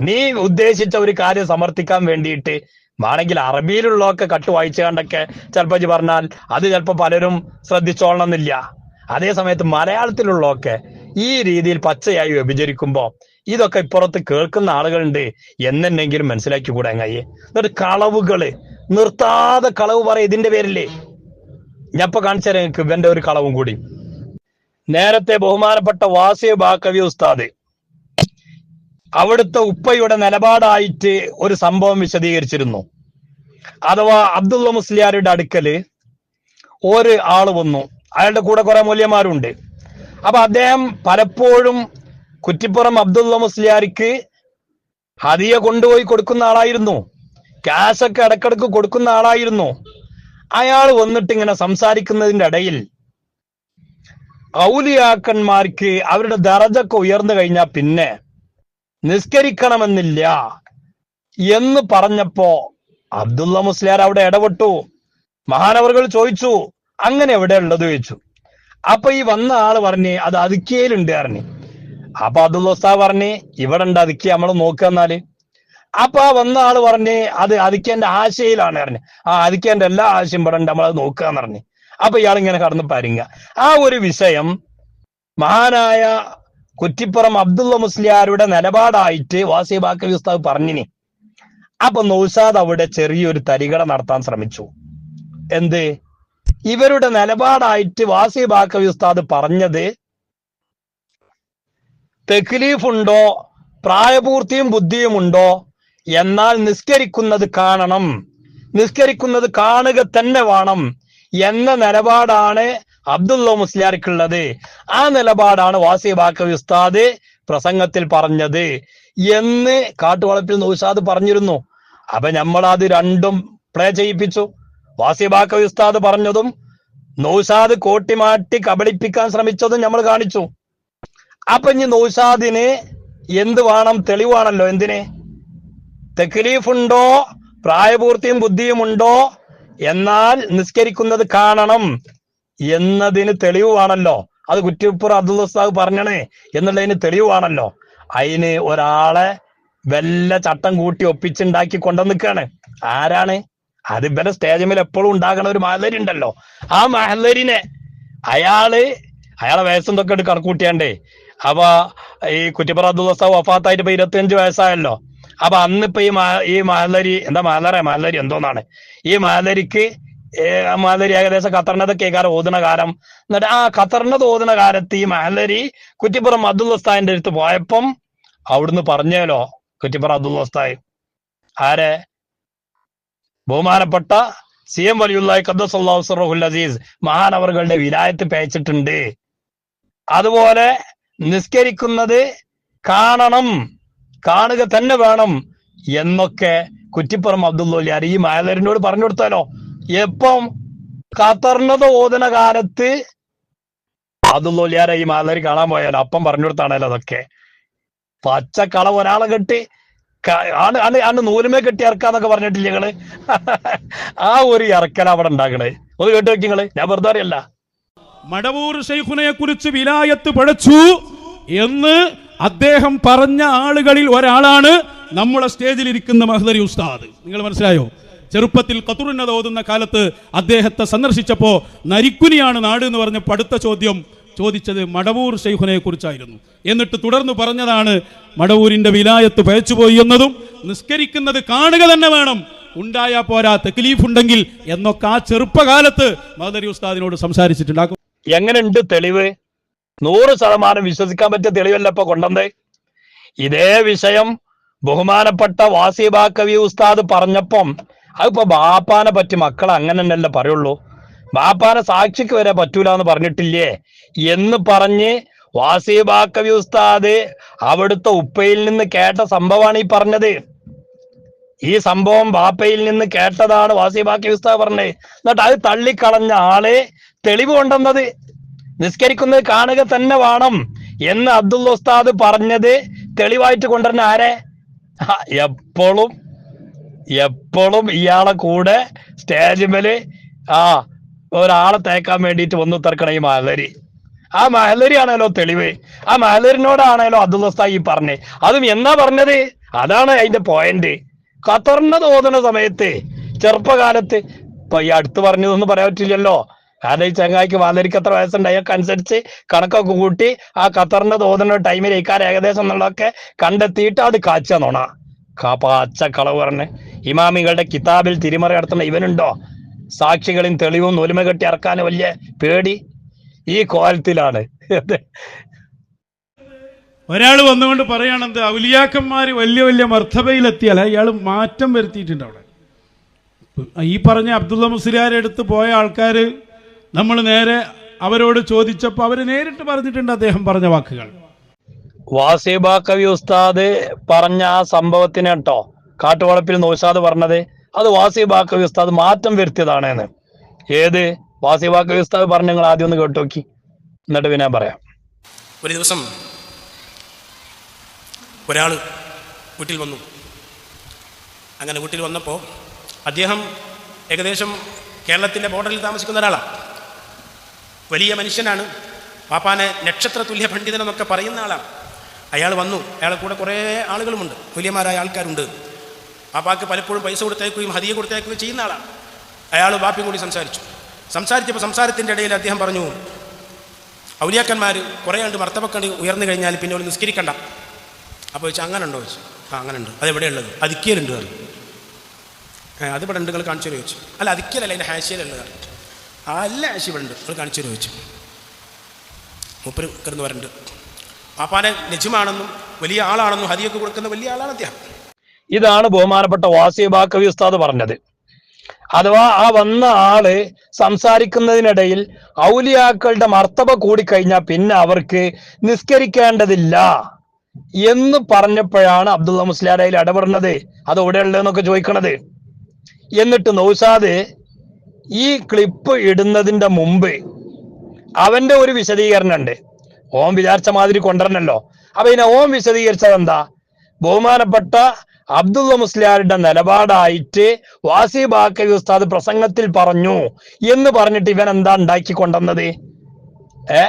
നീ ഉദ്ദേശിച്ച ഒരു കാര്യം സമർത്ഥിക്കാൻ വേണ്ടിയിട്ട് വേണമെങ്കിൽ അറബിയിലുള്ളതൊക്കെ കട്ട് വായിച്ചു കണ്ടൊക്കെ ചിലപ്പോൾ പറഞ്ഞാൽ അത് ചിലപ്പോൾ പലരും ശ്രദ്ധിച്ചോളണമെന്നില്ല. അതേ സമയത്ത് മലയാളത്തിലുള്ളതൊക്കെ ഈ രീതിയിൽ പച്ചയായി വ്യഭിചരിക്കുമ്പോൾ ഇതൊക്കെ ഇപ്പുറത്ത് കേൾക്കുന്ന ആളുകളുണ്ട് എന്നെങ്കിലും മനസ്സിലാക്കി കൂടെ അങ്ങയെ? എന്നിട്ട് കളവുകൾ നിർത്താതെ കളവ് പറയും ഇതിന്റെ പേരില്ലേ ഞാൻ ഇപ്പൊ കാണിച്ചു തരാം നിങ്ങൾക്ക് ഇവന്റെ ഒരു കളവും കൂടി. നേരത്തെ ബഹുമാനപ്പെട്ട വാസിയ ബാക്കവി ഉസ്താദ് അവിടുത്തെ ഉപ്പയുടെ നിലപാടായിട്ട് ഒരു സംഭവം വിശദീകരിച്ചിരുന്നു. അഥവാ അബ്ദുള്ള മുസ്ലിയാരുടെ അടുക്കൽ ഒരു ആൾ വന്നു. അയാളുടെ കൂടെ കുറെ മൂല്യന്മാരുണ്ട്. അപ്പൊ അദ്ദേഹം പലപ്പോഴും കുറ്റിപ്പുറം അബ്ദുള്ള മുസ്ലിയാർക്ക് ഹദിയ കൊണ്ടുപോയി കൊടുക്കുന്ന ആളായിരുന്നു. ക്യാഷൊക്കെ ഇടക്കിടക്ക് കൊടുക്കുന്ന ആളായിരുന്നു. അയാൾ വന്നിട്ട് ഇങ്ങനെ സംസാരിക്കുന്നതിന്റെ ഇടയിൽ ഔലിയാക്കന്മാർക്ക് അവരുടെ ദറജൊക്കെ ഉയർന്നു കഴിഞ്ഞാൽ പിന്നെ നിസ്കരിക്കണമെന്നില്ല എന്ന് പറഞ്ഞപ്പോ അബ്ദുള്ള മുസ്ലിയാർ അവിടെ ഇടപെട്ടു. മഹാനവറുകൾ ചോദിച്ചു അങ്ങനെ എവിടെ ഉള്ളത്? ചോദിച്ചു. അപ്പൊ ഈ വന്ന ആൾ പറഞ്ഞ് അത് അതുക്കേലുണ്ട് പറഞ്ഞു. അപ്പൊ ഉസ്താദ് പറഞ്ഞ് ഇവിടെ ഉണ്ട് അതിക്ക് നമ്മൾ നോക്കുക എന്നാൽ. അപ്പൊ ആ വന്ന ആൾ പറഞ്ഞ് അത് അതിക്കേന്റെ ആശയിലാണ് പറഞ്ഞു. ആ അതിക്കേന്റെ എല്ലാ ആശയം ഇവിടെ ഉണ്ട് നമ്മളത് നോക്കുക എന്ന് പറഞ്ഞു. അപ്പൊ ഇയാൾ ഇങ്ങനെ കടന്ന് പരിങ്ങ ആ ഒരു വിഷയം മഹാനായ കുറ്റിപ്പുറം അബ്ദുള്ള മുസ്ലിയാരുടെ നിലപാടായിട്ട് വാസി ബാക്കി ഉസ്താദ് പറഞ്ഞിനി. അപ്പൊ നൗസാദ് അവിടെ ചെറിയൊരു തരികട നടത്താൻ ശ്രമിച്ചു. എന്ത്? ഇവരുടെ നിലപാടായിട്ട് വാസി ബാക്കവി ഉസ്താദ് പറഞ്ഞത് തെക്ലീഫ് ഉണ്ടോ പ്രായപൂർത്തിയും ബുദ്ധിയുമുണ്ടോ? എന്നാൽ നിസ്കരിക്കുന്നത് കാണണം. നിസ്കരിക്കുന്നത് കാണുക തന്നെ വേണം എന്ന നിലപാടാണ് അബ്ദുള്ള മുസ്ലിയാർക്കുള്ളത്. ആ നിലപാടാണ് വാസി ബാക്കവി ഉസ്താദ് പ്രസംഗത്തിൽ പറഞ്ഞത് എന്ന് കാട്ടുവളപ്പിൽ നൗഷാദ് പറഞ്ഞിരുന്നു. അപ്പൊ നമ്മൾ അത് രണ്ടും പ്ലേ ചെയ്യിപ്പിച്ചു. വാസി ബാക്കവി ഉസ്താദ് പറഞ്ഞതും നൗഷാദ് കോട്ടിമാറ്റി കബളിപ്പിക്കാൻ ശ്രമിച്ചതും നമ്മൾ കാണിച്ചു. അപ്പൊ ഇനി നൗഷാദിന് എന്ത് വേണം? തെളിവാണല്ലോ എന്തിന്? തെക്കലീഫുണ്ടോ പ്രായപൂർത്തിയും ബുദ്ധിയും ഉണ്ടോ എന്നാൽ നിസ്കരിക്കുന്നത് കാണണം എന്നതിന് തെളിവാണല്ലോ അത് കുറ്റിപ്പുറ അബ്ദുൽ ഉസ്താദ് പറഞ്ഞണേ എന്നുള്ളതിന് തെളിവാണല്ലോ അതിന് ഒരാളെ വല്ല ചട്ടം കൂട്ടി ഒപ്പിച്ചുണ്ടാക്കി കൊണ്ടു നിൽക്കുകയാണ്. ആരാണ്? അത് ഇവരെ സ്റ്റേജിൽ എപ്പോഴും ഉണ്ടാകണ ഒരു മഹലരി ഉണ്ടല്ലോ. ആ മഹലരിനെ അയാൾ അയാളെ വയസ്സും തൊക്കെ കണക്കൂട്ടിയാണ്ടേ അപ്പൊ ഈ കുറ്റിപ്പുറ ദിവസം വഫാത്തായിട്ട് ഇപ്പൊ ഇരുപത്തിയഞ്ച് വയസ്സായല്ലോ. അപ്പൊ അന്നിപ്പോ ഈ ഈ മാലരി എന്താ മാലര? മാലരി എന്തോന്നാണ്? ഈ മാലരിക്ക് മാലരി ഏകദേശം ഖത്തറിനത് കേൾക്കാറ് ഓതുന്ന കാലം. എന്നിട്ട് ആ ഖത്തറിനത് ഓതുന്ന കാലത്ത് ഈ മാലരി കുറ്റിപ്പുറം അബ്ദുൽ വസ്താവിന്റെ അടുത്ത് പോയപ്പം അവിടുന്ന് പറഞ്ഞേലോ കുറ്റിപ്പുറം അബ്ദുൽ വസ്താവ് ആരെ? ബഹുമാനപ്പെട്ട സി എം വലിയുല്ലായി അള്ളാഹു അസീസ് മഹാനവറുകളുടെ വിലായത്ത് പേച്ചിട്ടുണ്ട്. അതുപോലെ നിസ്കരിക്കുന്നത് കാണണം. കാണുക തന്നെ വേണം എന്നൊക്കെ കുറ്റിപ്പുറം അബ്ദുള്ള ഈ മാലരിനോട് പറഞ്ഞു കൊടുത്താലോ? എപ്പം ഖത്തറിനത് ഓതന കാലത്ത് അബ്ദുല്ലോലിയാരെ ഈ മാലരി കാണാൻ പോയാലോ? അപ്പം പറഞ്ഞു കൊടുത്താണല്ലോ അതൊക്കെ. പച്ചക്കള ഒരാളെ കെട്ടി ആണ് ആണ് ആണ് നൂലുമേ കെട്ടി ഇറക്കാന്നൊക്കെ പറഞ്ഞിട്ടില്ല ഞങ്ങൾ ആ ഒരു ഇറക്കല അവിടെ ഉണ്ടാക്കണേ. ഒന്ന് കേട്ടു വെക്കിങ്ങൾ ഞാൻ വെറുതെ അറിയല്ല മടവൂർ ഷെയ്ഖുനെ കുറിച്ച് വിലായത്ത് പഴച്ചു എന്ന് അദ്ദേഹം പറഞ്ഞ ആളുകളിൽ ഒരാളാണ് നമ്മുടെ സ്റ്റേജിൽ ഇരിക്കുന്ന മഹദരി ഉസ്താദ്. നിങ്ങൾ മനസ്സിലായോ? ചെറുപ്പത്തിൽ ഖത്തുറിനത് ഓതുന്ന കാലത്ത് അദ്ദേഹത്തെ സന്ദർശിച്ചപ്പോ നരിക്കുനിയാണ് നാട് എന്ന് പറഞ്ഞ പടുത്ത ചോദ്യം ചോദിച്ചത് മടവൂർ ഷെയ്ഖുനെ കുറിച്ചായിരുന്നു. എന്നിട്ട് തുടർന്ന് പറഞ്ഞതാണ് മടവൂരിന്റെ വിലായത്ത് പയച്ചുപോയി എന്നതും നിസ്കരിക്കുന്നത് കാണുക തന്നെ വേണം. ഉണ്ടായാ പോരാ തെക്ലീഫ് ഉണ്ടെങ്കിൽ എന്നൊക്കെ ആ ചെറുപ്പകാലത്ത് മഹദരി ഉസ്താദിനോട് സംസാരിച്ചിട്ടുണ്ട് എങ്ങനെയുണ്ട് തെളിവ്? നൂറ് ശതമാനം വിശ്വസിക്കാൻ പറ്റിയ തെളിവല്ല ഇപ്പൊ കൊണ്ടുവന്നേ ഇതേ വിഷയം ബഹുമാനപ്പെട്ട വാസിബാ കവി ഉസ്താദ് പറഞ്ഞപ്പം അതിപ്പോ ബാപ്പാനെ പറ്റി മക്കൾ അങ്ങനെ തന്നെയല്ലേ പറയുള്ളൂ? ബാപ്പാനെ സാക്ഷിക്ക് വരെ പറ്റൂല എന്ന് പറഞ്ഞിട്ടില്ലേ? എന്ന് പറഞ്ഞ് വാസിബ കവി ഉസ്താദ് അവിടുത്തെ ഉപ്പയിൽ നിന്ന് കേട്ട സംഭവമാണ് ഈ പറഞ്ഞത്. ഈ സംഭവം ബാപ്പയിൽ നിന്ന് കേട്ടതാണ് വാസിബാക്കി ഉസ്താദ് പറഞ്ഞത്. എന്നിട്ട് അത് തള്ളിക്കളഞ്ഞ ആൾ തെളിവ് കൊണ്ടുവന്നത് നിസ്കരിക്കുന്നത് കാണുക തന്നെ വേണം എന്ന് അബ്ദുൽ ഉസ്താദ് പറഞ്ഞത് തെളിവായിട്ട് കൊണ്ടുവരുന്ന ആരെ? എപ്പോഴും എപ്പോഴും ഇയാളെ കൂടെ സ്റ്റേജിമേൽ ആ ഒരാളെ തേക്കാൻ വേണ്ടിയിട്ട് വന്നു തീർക്കണ ഈ മഹലരി ആ മഹലരി ആണല്ലോ തെളിവ്? ആ മഹലരിനോടാണല്ലോ അബ്ദുൽ ഉസ്താദ് ഈ പറഞ്ഞത് അതും എന്നാ പറഞ്ഞത്? അതാണ് അതിന്റെ പോയിന്റ് ഖത്തറിന് തോന്നുന്ന സമയത്ത് ചെറുപ്പകാലത്ത് ഇപ്പൊ ഈ അടുത്ത് പറഞ്ഞതൊന്നും പറയാൻ പറ്റില്ലല്ലോ. കാരണം ഈ ചങ്ങായിക്ക് വാലരിക്ക് എത്ര വയസ്സുണ്ട് അയാൾക്ക് അനുസരിച്ച് കണക്കൊക്കെ കൂട്ടി ആ ഖത്തറിന്റെ തോന്നുന്ന ടൈമിൽ ഇക്കാർ ഏകദേശം എന്നുള്ളതൊക്കെ കണ്ടെത്തിയിട്ട് അത് കാച്ച നോണ. പച്ച കളവ് പറഞ്ഞ്. ഇമാമികളുടെ കിതാബിൽ തിരിമറി നടത്തുന്ന ഇവനുണ്ടോ? സാക്ഷികളും തെളിവും ഒലിമ കെട്ടി ഇറക്കാൻ വലിയ പേടി. ഈ കോലത്തിലാണ്. ഒരാൾ വന്നുകൊണ്ട് പറയുകയാണെന്ത് ഔലിയാക്കന്മാര് വലിയ വലിയ മർത്തബയിലെത്തിയാൽ അയാൾ മാറ്റം വരുത്തിയിട്ടുണ്ട് അവിടെ. ഈ പറഞ്ഞ അബ്ദുള്ള മുസ്ലിയാരെ അടുത്ത് പോയ ആൾക്കാർ നമ്മൾ നേരെ അവരോട് ചോദിച്ചപ്പോൾ അവർ നേരിട്ട് പറഞ്ഞിട്ടുണ്ട് അദ്ദേഹം പറഞ്ഞ വാക്കുകൾ. വാസിബ കവി ഉസ്താദ് പറഞ്ഞ ആ സംഭവത്തിന് കേട്ടോ കാട്ടുവളപ്പിൽ നൗഷാദ് പറഞ്ഞത്. അത് വാസിബ കവി ഉസ്താദ് മാറ്റം വരുത്തിയതാണ് എന്ന് ഏത്? വാസിബ കവി ഉസ്താദ് പറഞ്ഞ നിങ്ങൾ ആദ്യം ഒന്ന് കേട്ടു നോക്കി. എന്നിട്ട് പിന്നെ പറയാം. ഒരു ദിവസം ഒരാൾ വീട്ടിൽ വന്നു. അങ്ങനെ വീട്ടിൽ വന്നപ്പോൾ അദ്ദേഹം ഏകദേശം കേരളത്തിന്റെ ബോർഡറിൽ താമസിക്കുന്ന ഒരാളാണ് വലിയ മനുഷ്യനാണ്. പാപ്പാനെ നക്ഷത്ര തുല്യ പണ്ഡിതൻ എന്നൊക്കെ പറയുന്ന ആളാണ്. അയാൾ വന്നു. അയാളെ കൂടെ കുറേ ആളുകളുമുണ്ട്. തുല്യമാരായ ആൾക്കാരുണ്ട്. പാപ്പാക്ക് പലപ്പോഴും പൈസ കൊടുത്തേക്കുകയും ഹതിയെ കൊടുത്തേക്കുകയും ചെയ്യുന്ന ആളാണ്. അയാൾ ബാപ്പിയും കൂടി സംസാരിച്ചു. സംസാരിച്ചപ്പോൾ സംസാരത്തിന്റെ ഇടയിൽ അദ്ദേഹം പറഞ്ഞു ഔലിയാക്കന്മാർ കുറേ ആണ്ട് മർത്തവക്കണ്ട് ഉയർന്നു കഴിഞ്ഞാൽ പിന്നെ ഒരു നിസ്കരിക്കണ്ട. അപ്പോൾ ചോദിച്ചാൽ അങ്ങനെ ഉണ്ടോ ചോദിച്ചു ആ അങ്ങനെ ഉണ്ട് അതെവിടെയുള്ളത് അതിക്കിയലുണ്ട് ഏ അതിവിടെ ഉണ്ട് നിങ്ങൾ കാണിച്ചു ചോദിച്ചു. അല്ല അതിക്കലല്ല അതിന്റെ ഹാശിയലുള്ളത് അല്ല ആശി ഇവിടെ ഉണ്ട് കാണിച്ചു ചോദിച്ചു. മൂപ്പര് കിടന്ന് വരണ്ട് പാപ്പാനെ നിജമാണെന്നും വലിയ ആളാണെന്നും ഹതിയൊക്കെ കൊടുക്കുന്ന വലിയ ആളാണ് അദ്ദേഹം. ഇതാണ് ബഹുമാനപ്പെട്ട വാസിബാക്കവി കവി ഉസ്താദ് പറഞ്ഞത്. അഥവാ ആ വന്ന ആൾ സംസാരിക്കുന്നതിനിടയിൽ ഔലിയാക്കളുടെ മർത്തബ കൂടിക്കഴിഞ്ഞാൽ പിന്നെ അവർക്ക് നിസ്കരിക്കേണ്ടതില്ല എന്ന് പറഞ്ഞപ്പോഴാണ് അബ്ദുള്ള മുസ്ലിയാരയിൽ ഇടപെടുന്നത്. അത് എവിടെയുള്ളതെന്നൊക്കെ ചോദിക്കണത്. എന്നിട്ട് നൗസാദ് ഈ ക്ലിപ്പ് ഇടുന്നതിന്റെ മുമ്പ് അവന്റെ ഒരു വിശദീകരണം ഉണ്ട് ഓം വിചാരിച്ച മാതിരി കൊണ്ടുവരണല്ലോ. അപ്പൊ ഇതിനെ ഓം വിശദീകരിച്ചത് എന്താ? ബഹുമാനപ്പെട്ട അബ്ദുള്ള മുസ്ലിയാരുടെ നിലപാടായിട്ട് വാസി ബാക്കവി ഉസ്താദ് പ്രസംഗത്തിൽ പറഞ്ഞു എന്ന് പറഞ്ഞിട്ട് ഇവൻ എന്താ ഉണ്ടാക്കി കൊണ്ടുവന്നത്? ഏ?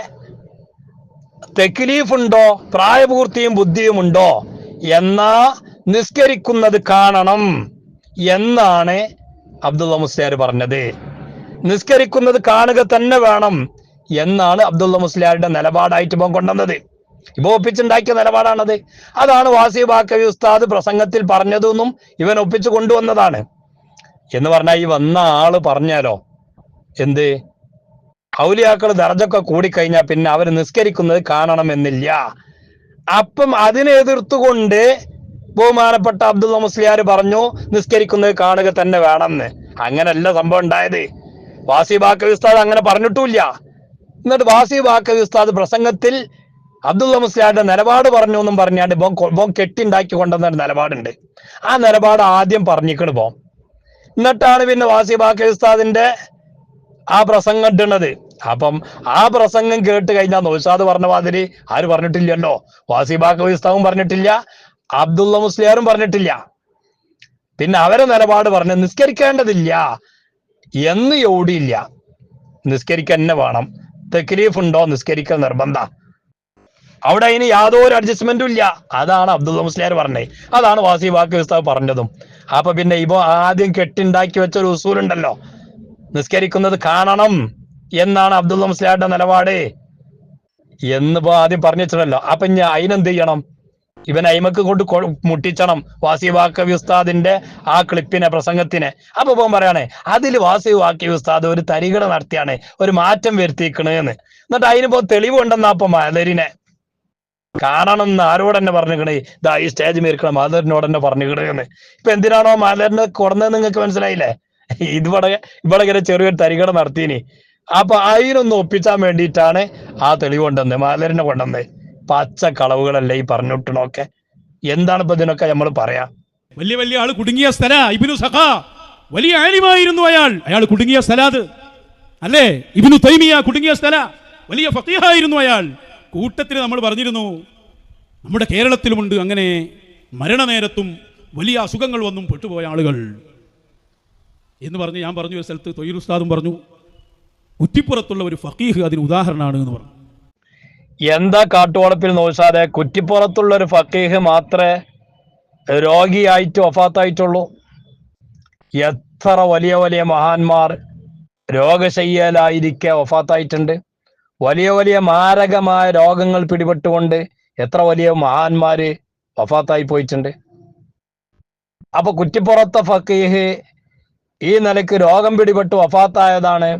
തെക്കിലീഫുണ്ടോ പ്രായപൂർത്തിയും ബുദ്ധിയും ഉണ്ടോ എന്നാ നിസ്കരിക്കുന്നത് കാണണം എന്നാണ് അബ്ദുള്ള മുസ്ലിയാർ പറഞ്ഞത് നിസ്കരിക്കുന്നത് കാണുക തന്നെ വേണം എന്നാണ് അബ്ദുള്ള മുസ്ലിയാരുടെ നിലപാടായിട്ട് ഇപ്പം കൊണ്ടുവന്നത്. ഇപ്പൊ ഒപ്പിച്ചുണ്ടാക്കിയ നിലപാടാണത്. അതാണ് വാസി ബാക്കവി ഉസ്താദ് പ്രസംഗത്തിൽ പറഞ്ഞതെന്നും ഇവൻ ഒപ്പിച്ചു കൊണ്ടുവന്നതാണ്. എന്ന് പറഞ്ഞാൽ ഈ വന്ന ആൾ പറഞ്ഞാലോ? എന്ത്? ഔലിയാക്കൾ ദർജൊക്കെ കൂടിക്കഴിഞ്ഞാൽ പിന്നെ അവർ നിസ്കരിക്കുന്നത് കാണണമെന്നില്ല. അപ്പം അതിനെ എതിർത്തുകൊണ്ട് ബഹുമാനപ്പെട്ട അബ്ദുൾ മുസ്ലിയാർ പറഞ്ഞു നിസ്കരിക്കുന്നത് കാണുക തന്നെ വേണമെന്ന്. അങ്ങനല്ല സംഭവം ഉണ്ടായത്. വാസി ബാക്കവി ഉസ്താദ് അങ്ങനെ പറഞ്ഞിട്ടില്ല എന്നിട്ട് വാസി ബാക്കവി ഉസ്താദ് പ്രസംഗത്തിൽ അബ്ദുള്ള മുസ്ലിയാരുടെ നിലപാട് പറഞ്ഞു എന്നും പറഞ്ഞാണ്ട് ബോം ബോം കെട്ടിണ്ടാക്കി കൊണ്ടുവന്ന ഒരു നിലപാടുണ്ട്. ആ നിലപാട് ആദ്യം പറഞ്ഞിക്കണ് ബോം എന്നിട്ടാണ് പിന്നെ വാസി ബാക്കി ഉസ്താദിന്റെ ആ പ്രസംഗം ഇടുന്നത് അപ്പം ആ പ്രസംഗം കേട്ട് കഴിഞ്ഞാൽ നൗഷാദ് പറഞ്ഞ മാതിരി ആര് പറഞ്ഞിട്ടില്ലല്ലോ? വാസി ബാക്കി ഉസ്താവും പറഞ്ഞിട്ടില്ല. അബ്ദുള്ള മുസ്ലിയാറും പറഞ്ഞിട്ടില്ല. പിന്നെ അവരെ നിലപാട് പറഞ്ഞ് നിസ്കരിക്കേണ്ടതില്ല. എന്ന് യോടിയില്ല നിസ്കരിക്കാൻ തന്നെ വേണം. തെക്രീഫ് ഉണ്ടോ? നിസ്കരിക്കൽ നിർബന്ധ. അവിടെ അതിന് യാതൊരു അഡ്ജസ്റ്റ്മെന്റും ഇല്ല. അതാണ് അബ്ദുള്ള മുസ്ലിയാർ പറഞ്ഞത് അതാണ് വാസി വാക്ക് ഉസ്താവ് പറഞ്ഞതും. അപ്പൊ പിന്നെ ഇപ്പൊ ആദ്യം കെട്ടിണ്ടാക്കി വെച്ച ഒരു ഉസൂലുണ്ടല്ലോ. നിസ്കരിക്കുന്നത് കാണണം എന്നാണ് അബ്ദുള്ള മുസ്ലിയാരുടെ നിലപാട്. എന്ന് ഇപ്പൊ ആദ്യം പറഞ്ഞു വെച്ചിട്ടല്ലോ അപ്പൊ ഞാൻ അതിനെന്ത് ചെയ്യണം? ഇവൻ അയിമക്ക് കൊണ്ട് മുട്ടിച്ചണം. വാസി വാക്കവി ഉസ്താദിന്റെ ആ ക്ലിപ്പിനെ പ്രസംഗത്തിനെ. അപ്പൊ പോകാൻ പറയണേ അതിൽ വാസി വാക്കവി ഉസ്താദ് ഒരു തരികട നടത്തിയാണ്. ഒരു മാറ്റം വരുത്തിക്കണെന്ന് എന്നിട്ട് അതിനിപ്പോ തെളിവുണ്ടെന്നാ അപ്പൊ മലരിനെ കാണണം എന്ന് ആരോട് തന്നെ പറഞ്ഞിക്കണേ ഇതാ ഈ സ്റ്റേജ് മേരിക്കണം മാധവരനോട് തന്നെ പറഞ്ഞിരിക്കണേന്ന് ഇപ്പൊ എന്തിനാണോ മാലറിനെ കൊടുന്നത് നിങ്ങൾക്ക് മനസ്സിലായില്ലേ? ഇതുപോലെ ഇവിടെ ഇങ്ങനെ ചെറിയൊരു തരികട നടത്തിനി അപ്പൊ അതിനൊന്ന് ഒപ്പിച്ചാൻ വേണ്ടിയിട്ടാണ് ആ തെളിവ് കൊണ്ടുവന്നത് മാലരിനെ കൊണ്ടുവന്നത്. പച്ച കളവുകളല്ലേ ഈ പറഞ്ഞിട്ടണൊക്കെ എന്താണ് ഇപ്പൊ ഇതിനൊക്കെ നമ്മൾ പറയാ? വലിയ വലിയ ആൾ കുടുങ്ങിയ സ്ഥല ഇബിനു സഖ. വലിയ ആലിമായിരുന്നു അയാൾ. അയാൾ കുടുങ്ങിയ സ്ഥലത് അല്ലേ? ഇബിനു തൈമിയ കുടുങ്ങിയ സ്ഥല. വലിയ ഫക്കീഹായിരുന്നു അയാൾ. കൂട്ടത്തിൽ നമ്മൾ പറഞ്ഞിരുന്നു നമ്മുടെ കേരളത്തിലുമുണ്ട് അങ്ങനെ മരണനേരത്തും വലിയ അസുഖങ്ങൾ വന്നും പെട്ടുപോയ ആളുകൾ. എന്ന് പറഞ്ഞ് ഞാൻ പറഞ്ഞു ഒരു സ്ഥലത്ത് തൊയ്യിൽ ഉസ്താദും പറഞ്ഞു കുറ്റിപ്പുറത്തുള്ള ഒരു ഫക്കീഹ് അതിന് ഉദാഹരണമാണ് എന്ന് പറഞ്ഞു. എന്താ കാട്ടുവളപ്പിൽ നോശാതെ കുറ്റിപ്പുറത്തുള്ള ഒരു ഫക്കീഹ് മാത്രമേ രോഗിയായിട്ട് ഒഫാത്തായിട്ടുള്ളൂ എത്ര വലിയ വലിയ മഹാന്മാർ രോഗശയ്യലായിരിക്കെ ഒഫാത്തായിട്ടുണ്ട് വലിയ വലിയ മാരകമായ രോഗങ്ങൾ പിടിപെട്ടുകൊണ്ട് എത്ര വലിയ മഹാന്മാര് വഫാത്തായി പോയിട്ടുണ്ട്. അപ്പൊ കുറ്റിപ്പുറത്തെ ഫക്കീഹ് ഈ നിലയ്ക്ക് രോഗം പിടിപെട്ട് വഫാത്തായതാണ്.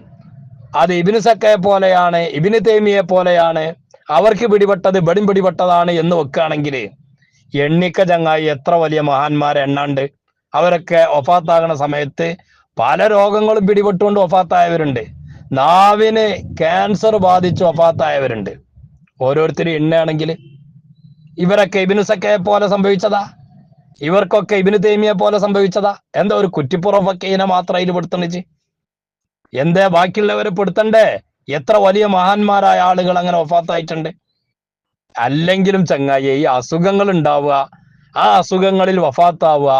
അത് ഇബിന് സക്കയെ പോലെയാണ് ഇബിന് തേമിയെ പോലെയാണ്. അവർക്ക് പിടിപെട്ടത് ബെടും പിടിപെട്ടതാണ് എന്ന് വെക്കുകയാണെങ്കിൽ എണ്ണിക്ക ചങ്ങായി എത്ര വലിയ മഹാന്മാരെ എണ്ണാണ്ട് അവരൊക്കെ ഒഫാത്താകണ സമയത്ത് പല രോഗങ്ങളും പിടിപെട്ടുകൊണ്ട് ഒഫാത്തായവരുണ്ട്. നാവിന് ക്യാൻസർ ബാധിച്ച് ഒഫാത്തായവരുണ്ട്. ഓരോരുത്തരും എണ്ണയാണെങ്കിൽ ഇവരൊക്കെ ഇബിനു സക്കയെ പോലെ സംഭവിച്ചതാ? ഇവർക്കൊക്കെ ഇബിനു തേമിയെ പോലെ സംഭവിച്ചതാ? എന്താ ഒരു കുറ്റിപ്പുറം ഇതിനെ മാത്രം അതിൽ പെടുത്തണിച്ച്? എന്തേ ബാക്കിയുള്ളവരെ പെടുത്തണ്ടേ? എത്ര വലിയ മഹാന്മാരായ ആളുകൾ അങ്ങനെ വഫാത്തായിട്ടുണ്ട്? അല്ലെങ്കിലും ചങ്ങായി ഈ അസുഖങ്ങൾ ഉണ്ടാവുക ആ അസുഖങ്ങളിൽ വഫാത്താവുക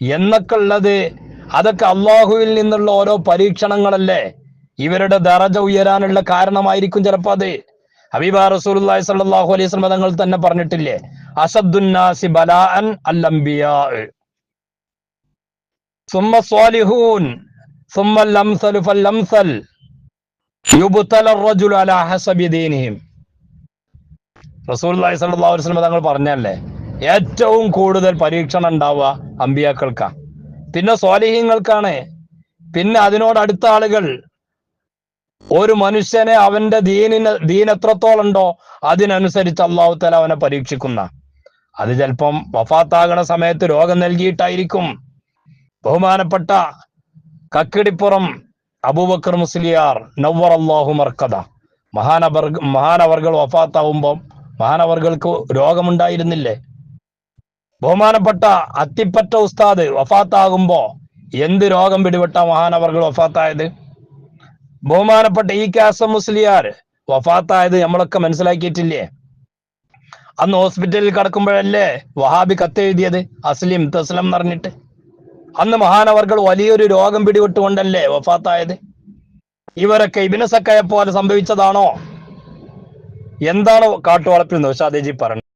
എന്നൊക്കെ ഉള്ളത് അതൊക്കെ അള്ളാഹുവിൽ നിന്നുള്ള ഓരോ പരീക്ഷണങ്ങളല്ലേ? ഇവരുടെ ദറജ ഉയരാനുള്ള കാരണമായിരിക്കും ചിലപ്പോ അത്. ഹബീബ റസൂലി സ്വല്ലല്ലാഹു അലൈഹി വസല്ലം തങ്ങൾ തന്നെ പറഞ്ഞിട്ടില്ലേ? അസദ്ദുന്നാസി ബലാഅൻ സുമ്മ സ്വാലിഹൂൻ സുമ്മൽ തങ്ങൾ പറഞ്ഞല്ലേ ഏറ്റവും കൂടുതൽ പരീക്ഷണം ഉണ്ടാവുക അമ്പിയാക്കൾക്ക പിന്നെ സ്വാലിഹ്യങ്ങൾക്കാണ് പിന്നെ അതിനോടടുത്ത ആളുകൾ ഒരു മനുഷ്യനെ അവന്റെ ദീനിന് ദീൻ എത്രത്തോളം ഉണ്ടോ അതിനനുസരിച്ച് അള്ളാഹു തല അവനെ പരീക്ഷിക്കുന്ന. അത് ചിലപ്പം വഫാത്താകണ സമയത്ത് രോഗം നൽകിയിട്ടായിരിക്കും. ബഹുമാനപ്പെട്ട കക്കിടിപ്പുറം അബൂബക്കർ മുസ്ലിയാർ നവർ അള്ളാഹു മർക്കഥ മഹാനവർ മഹാനവർകൾ വഫാത്താവുമ്പം മഹാനവർകൾക്ക് രോഗമുണ്ടായിരുന്നില്ലേ? ബഹുമാനപ്പെട്ട അത്തിപ്പറ്റ ഉസ്താദ് വഫാത്താകുമ്പോ എന്ത് രോഗം പിടിപെട്ട മഹാനവർകൾ വഫാത്തായത്? ബഹുമാനപ്പെട്ട ഈ കാസം മുസ്ലിയാർ വഫാത്തായത് നമ്മളൊക്കെ മനസ്സിലാക്കിയിട്ടില്ലേ? അന്ന് ഹോസ്പിറ്റലിൽ കിടക്കുമ്പോഴല്ലേ വഹാബി കത്തെഴുതിയത്? അസ്ലിം തസ്ലം എന്ന് പറഞ്ഞിട്ട്. അന്ന് മഹാനവർകൾ വലിയൊരു രോഗം പിടിവിട്ടുകൊണ്ടല്ലേ വഫാത്തായത്? ഇവരൊക്കെ ഇബിനസക്കയെ പോലെ സംഭവിച്ചതാണോ? എന്താണ് കാട്ടുവളപ്പിൽ നൗഷാദേജി പറഞ്ഞത്?